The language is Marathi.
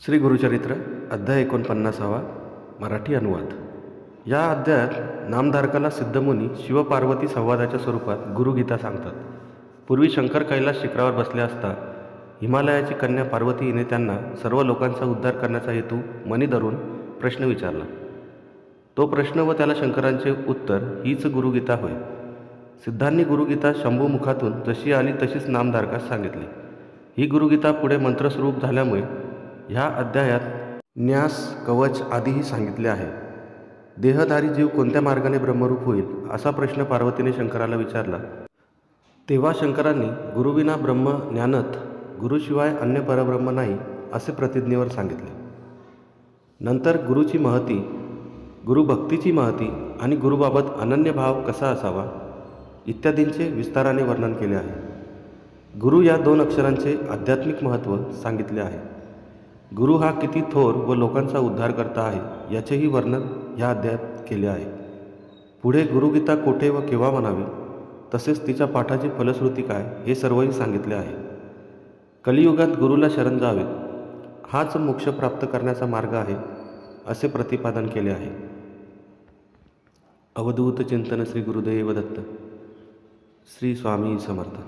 श्री गुरुचरित्र अध्याय एकोणपन्नासावा मराठी अनुवाद. या अध्यायात नामधारकाला सिद्धमुनी शिवपार्वती संवादाच्या स्वरूपात गुरुगीता सांगतात. पूर्वी शंकर कैलास शिखरावर बसले असता हिमालयाची कन्या पार्वती हिने त्यांना सर्व लोकांचा उद्धार करण्याचा हेतू मनी धरून प्रश्न विचारला. तो प्रश्न व त्याला शंकरांचे उत्तर हीच गुरुगीता होय. सिद्धांनी गुरुगीता शंभूमुखातून जशी आली तशीच नामधारकास सांगितली. ही गुरुगीता पुढे मंत्रस्वरूप झाल्यामुळे ह्या अध्यायात न्यास कवच आदीही सांगितले आहे. देहधारी जीव कोणत्या मार्गाने ब्रह्मरूप होईल असा प्रश्न पार्वतीने शंकराला विचारला. तेव्हा शंकरांनी गुरुविना ब्रह्म ज्ञानत गुरुशिवाय अन्य परब्रह्म नाही असे प्रतिज्ञेवर सांगितले. नंतर गुरुची महती गुरुभक्तीची महती आणि गुरुबाबत अनन्य भाव कसा असावा इत्यादींचे विस्ताराने वर्णन केले आहे. गुरु या दोन अक्षरांचे आध्यात्मिक महत्त्व सांगितले आहे. गुरु हा किती थोर व लोकांचा उद्धार करता आहे याचेही वर्णन ह्या अध्यायात केले आहे. पुढे गुरुगीता कोठे व केव्हा म्हणावी तसेच तिच्या पाठाची फलश्रुती काय हे सर्वही सांगितले आहे. कलियुगात गुरुला शरण जावे हाच मोक्ष प्राप्त करण्याचा मार्ग आहे असे प्रतिपादन केले आहे. अवधूत चिंतन श्री गुरुदेव दत्त श्री स्वामी समर्थ.